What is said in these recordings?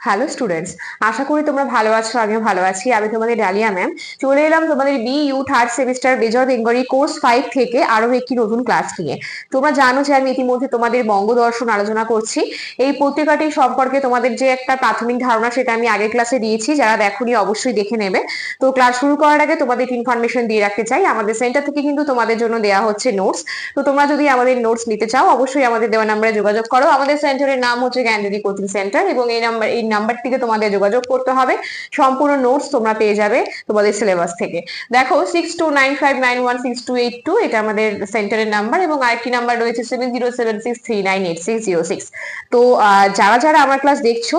Hello students আশা করি তোমরা ভালো আছো, আমিও ভালো আছি। আমি তোমাদের ডালিয়া ম্যাম চলে এলাম তোমাদের B U third semester major Bengali course five থেকে আরও একটি নতুন ক্লাস নিয়ে। তোমরা জানো যে আমি ইতিমধ্যে তোমাদের বঙ্গদর্শন আলোচনা করছি। এই পত্রিকাটি সম্পর্কে তোমাদের যে একটা প্রাথমিক ধারণা, সেটা আমি আগের ক্লাসে দিয়েছি। যারা দেখোনি, অবশ্যই দেখে নেবে। তো ক্লাস শুরু করার আগে তোমাদের ইনফরমেশন দিয়ে রাখতে চাই। আমাদের সেন্টার থেকে কিন্তু তোমাদের জন্য দেওয়া হচ্ছে নোটস তো তোমরা যদি আমাদের নোটস নিতে চাও, অবশ্যই আমাদের দেওয়া নাম্বারে যোগাযোগ করো। আমাদের সেন্টারের নাম হচ্ছে জ্ঞানজ্যোতি কোচিং সেন্টার এবং এই নাম্বার এই নাম্বারটিতে তোমাদের যোগাযোগ করতে হবে। সম্পূর্ণ নোটস তোমরা পেয়ে যাবে তোমাদের সিলেবাস থেকে। দেখো six two nine five nine one six two eight two এটা আমাদের সেন্টারের নাম্বার এবং আরেকটি নাম্বার রয়েছে seven zero seven six three nine eight six zero six তো যারা যারা আমার ক্লাস দেখছ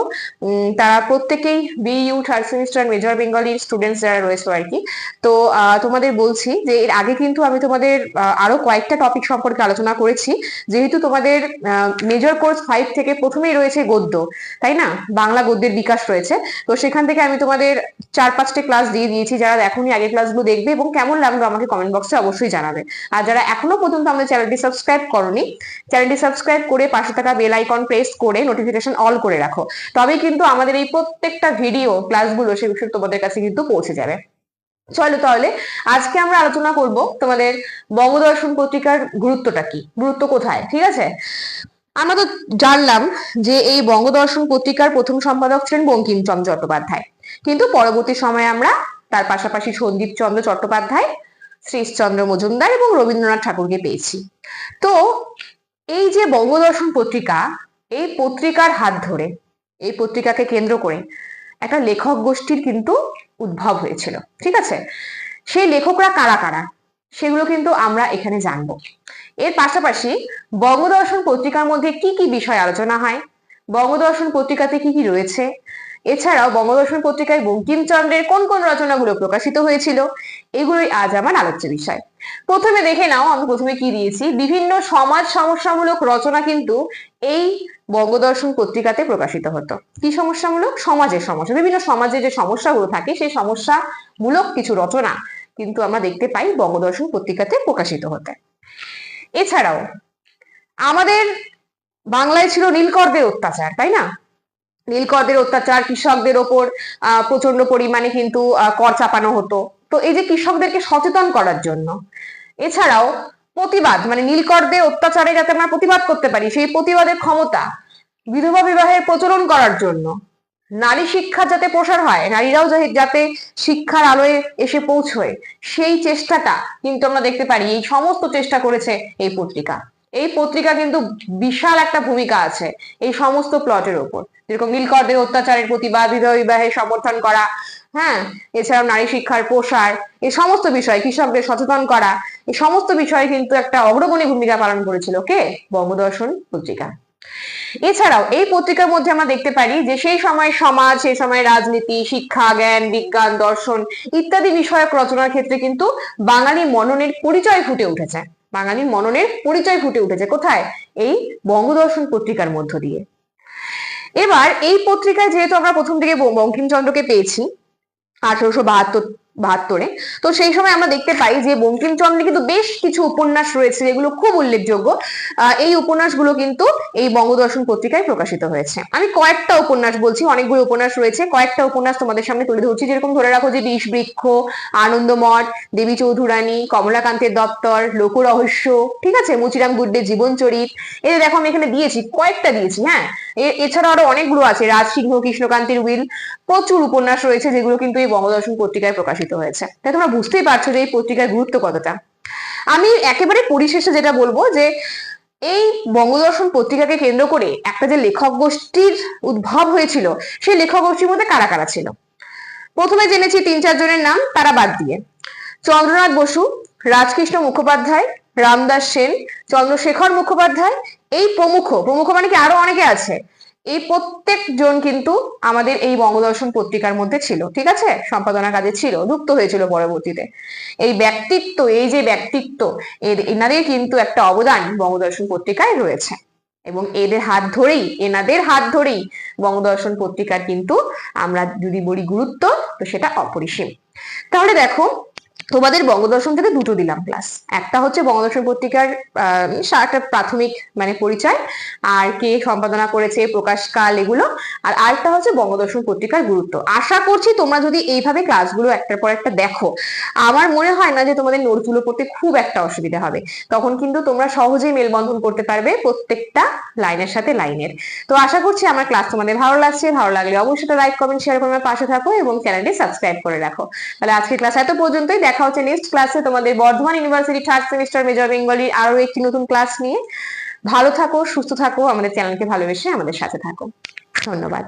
তারা প্রত্যেকেই বিইউ থার্ড সেমিস্টার মেজর বেঙ্গলির স্টুডেন্টস যারা রয়েছে আর কি, তো তোমাদের বলছি যে এর আগে কিন্তু আমি তোমাদের আরও কয়েকটা টপিক সম্পর্কে আলোচনা করেছি। যেহেতু তোমাদের মেজর কোর্স ফাইভ থেকে প্রথমেই রয়েছে গদ্য, তাই না? বাংলা গদ্যের বিকাশ রয়েছে। তো সেখান থেকে আমি তোমাদের চার পাঁচটা ক্লাস দিয়ে দিয়েছি। যারা এখনই আগের ক্লাসগুলো দেখবে এবং কেমন লাগল আমাকে কমেন্ট বক্সে অবশ্যই জানাবে। আর যারা এখনও পর্যন্ত আমাদের চ্যানেলটি সাবস্ক্রাইব করনি চ্যানেলটি সাবস্ক্রাইব করে পাশে থাকা বেল আইকন প্রেস করে নোটিফিকেশন অল করে রাখো। তবে কিন্তু আমাদের এই প্রত্যেকটা ভিডিও ক্লাসগুলো সে বিষয়ে তোমাদের কাছে কিন্তু পৌঁছে যাবে। চলো তাহলে, আজকে আমরা আলোচনা করব তোমাদের বঙ্গদর্শন পত্রিকার গুরুত্বটা কি? গুরুত্ব কোথায়? ঠিক আছে? আমরা তো জানলাম যে এই বঙ্গদর্শন পত্রিকার প্রথম সম্পাদক ছিলেন বঙ্কিমচন্দ্র চট্টোপাধ্যায়। কিন্তু পরবর্তী সময়ে আমরা তার পাশাপাশি সন্দীপ চন্দ্র চট্টোপাধ্যায়, শ্রীশচন্দ্র মজুমদার এবং রবীন্দ্রনাথ ঠাকুরকে পেয়েছি। তো এই যে বঙ্গদর্শন পত্রিকা, এই পত্রিকার হাত ধরে, এই পত্রিকাকে কেন্দ্র করে একটা লেখক গোষ্ঠীর কিন্তু উদ্ভব হয়েছিল। ঠিক আছে? সেই লেখকরা কারা কারা? সেগুলো কিন্তু আমরা এখানে জানব। এর পাশাপাশি বঙ্গদর্শন পত্রিকার মধ্যে কি কি বিষয় আলোচনা হয়? বঙ্গদর্শন পত্রিকাতে কি কি রয়েছে? এছাড়াও বঙ্গদর্শন পত্রিকায় বঙ্কিমচন্দ্রের কোন কোন রচনাগুলো প্রকাশিত হয়েছিল? এগুলোই আজ আমার আলোচ্য বিষয়। প্রথমে দেখে নাও, আমি প্রথমে কি দিয়েছি? বিভিন্ন সমাজ সমস্যামূলক রচনা কিন্তু এই বঙ্গদর্শন পত্রিকাতে প্রকাশিত হতো। কি সমস্যামূলক? সমাজের সমস্যা। বিভিন্ন সমাজে যে সমস্যাগুলো থাকে, সেই সমস্যামূলক কিছু রচনা কিন্তু আমরা দেখতে পাই বঙ্গদর্শন পত্রিকাতে প্রকাশিত হতে। এছাড়াও আমাদের বাংলায় ছিল নীলকরদের অত্যাচার, তাই না? নীলকরদের অত্যাচার, কৃষকদের ওপর প্রচণ্ড পরিমাণে কিন্তু কর চাপানো হতো। তো এই যে কৃষকদেরকে সচেতন করার জন্য, এছাড়াও প্রতিবাদ মানে নীলকরদের অত্যাচারে যাতে আমরা প্রতিবাদ করতে পারি, সেই প্রতিবাদের ক্ষমতা বিধবা বিবাহের প্রচলন করার জন্য নারী শিক্ষা যাতে প্রসার হয়, নারীরাও যাতে শিক্ষার আলোয় এসে পৌঁছয়, সেই চেষ্টাটা কিন্তু আমরা দেখতে পারি, এই সমস্ত চেষ্টা করেছে এই পত্রিকা। এই পত্রিকা কিন্তু বিশাল একটা ভূমিকা আছে এই সমস্ত প্লটের ওপর। যেরকম নীলকরদের অত্যাচারের প্রতিবাদ বিধবা বিবাহের সমর্থন করা হ্যাঁ? এছাড়াও নারী শিক্ষার প্রসার, এই সমস্ত বিষয়, কৃষকদের সচেতন করা, এই সমস্ত বিষয়ে কিন্তু একটা অগ্রগণী ভূমিকা পালন করেছিল কে? বঙ্গদর্শন পত্রিকা। এছাড়াও এই পত্রিকার মধ্যে আমরা দেখতে পারি যে সেই সময় সমাজ, সেই সময় রাজনীতি, শিক্ষা, জ্ঞান, বিজ্ঞান, দর্শন ইত্যাদি বিষয়ক রচনার ক্ষেত্রে কিন্তু বাঙালি মননের পরিচয় ফুটে উঠেছে। বাঙালির মননের পরিচয় ফুটে উঠেছে কোথায়? এই বঙ্গদর্শন পত্রিকার মধ্য দিয়ে। এবার এই পত্রিকায় যেহেতু আমরা প্রথম থেকে বঙ্কিমচন্দ্রকে পেয়েছি, আঠারোশো বাহাত্তর বাহাত্তরে। তো সেই সময় আমরা দেখতে পাই যে বঙ্কিমচন্দ্রের কিন্তু বেশ কিছু উপন্যাস রয়েছে যেগুলো খুব উল্লেখযোগ্য। এই উপন্যাসগুলো কিন্তু এই বঙ্গদর্শন পত্রিকায় প্রকাশিত হয়েছে। আমি কয়েকটা উপন্যাস বলছি, অনেকগুলো উপন্যাস রয়েছে। কয়েকটা উপন্যাস তোমাদের সামনে তুলে ধরছি। যেরকম ধরে রাখো যে বিষ বৃক্ষ আনন্দমঠ, দেবী চৌধুরানী, কমলাকান্তের দপ্তর লোক রহস্য ঠিক আছে? মুচিরাম গুড্ডে জীবনচরিত। যে দেখো আমি এখানে দিয়েছি, কয়েকটা দিয়েছি হ্যাঁ? এছাড়া আরও অনেকগুলো আছে। রাজসিংহ, কৃষ্ণকান্তের উইল, প্রচুর উপন্যাস রয়েছে যেগুলো কিন্তু এই বঙ্গদর্শন পত্রিকায় প্রকাশিত হয়েছে। তাই তোমরা বুঝতেই পারছ যে এই পত্রিকার গুরুত্ব কতটা। আমি একেবারে পরিশেষে যেটা বলব যে, এই বঙ্গদর্শন পত্রিকাকে কেন্দ্র করে একটা যে লেখক গোষ্ঠীর উদ্ভব হয়েছিল, সেই লেখক গোষ্ঠীর মধ্যে কারা কারা ছিল? প্রথমে জেনেছি তিন চারজনের নাম, তারা বাদ দিয়ে। চন্দ্রনাথ বসু, রাজকৃষ্ণ মুখোপাধ্যায় রামদাস সেন, চন্দ্রশেখর মুখোপাধ্যায়, এই প্রমুখ প্রমুখ মানে কি আরও অনেকে আছে, এই প্রত্যেকজন কিন্তু আমাদের এই বঙ্গদর্শন পত্রিকার মধ্যে ছিল, ঠিক আছে? সম্পাদনা কাজে ছিল যুক্ত হয়েছিল পরবর্তীতে। এই ব্যক্তিত্ব, এই যে ব্যক্তিত্ব, এর- এনাদের কিন্তু একটা অবদান বঙ্গদর্শন পত্রিকায় রয়েছে। এবং এদের হাত ধরেই, এনাদের হাত ধরেই বঙ্গদর্শন পত্রিকার কিন্তু আমরা যদি বলি গুরুত্ব, তো সেটা অপরিসীম। তাহলে দেখো তোমাদের বঙ্গদর্শন থেকে দুটো দিলাম ক্লাস একটা হচ্ছে বঙ্গদর্শন পত্রিকার সারাটা প্রাথমিক মানে পরিচয়, আর কে সম্পাদনা করেছে প্রকাশকাল এগুলো। আর আরেকটা হচ্ছে বঙ্গদর্শন পত্রিকার গুরুত্ব। আশা করছি তোমরা যদি এইভাবে ক্লাসগুলো একটার পর একটা দেখো, আমার মনে হয় না যে তোমাদের নোটগুলো পড়তে খুব একটা অসুবিধা হবে। তখন কিন্তু তোমরা সহজেই মেলবন্ধন করতে পারবে প্রত্যেকটা লাইনের সাথে লাইনের। তো আশা করছি আমার ক্লাস তোমাদের ভালো লাগছে। ভালো লাগলে অবশ্যই লাইক কমেন্ট শেয়ার করে পাশে থাকো এবং চ্যানেলটি সাবস্ক্রাইব করে রাখো। তাহলে আজকের ক্লাস এত পর্যন্তই। দেখা হচ্ছে নেক্সট ক্লাসে তোমাদের Bardhaman university third semester major বেঙ্গলির আরও একটি নতুন ক্লাস নিয়ে। ভালো থাকো, সুস্থ থাকো, আমাদের চ্যানেলকে ভালোবেসে আমাদের সাথে থাকো। ধন্যবাদ।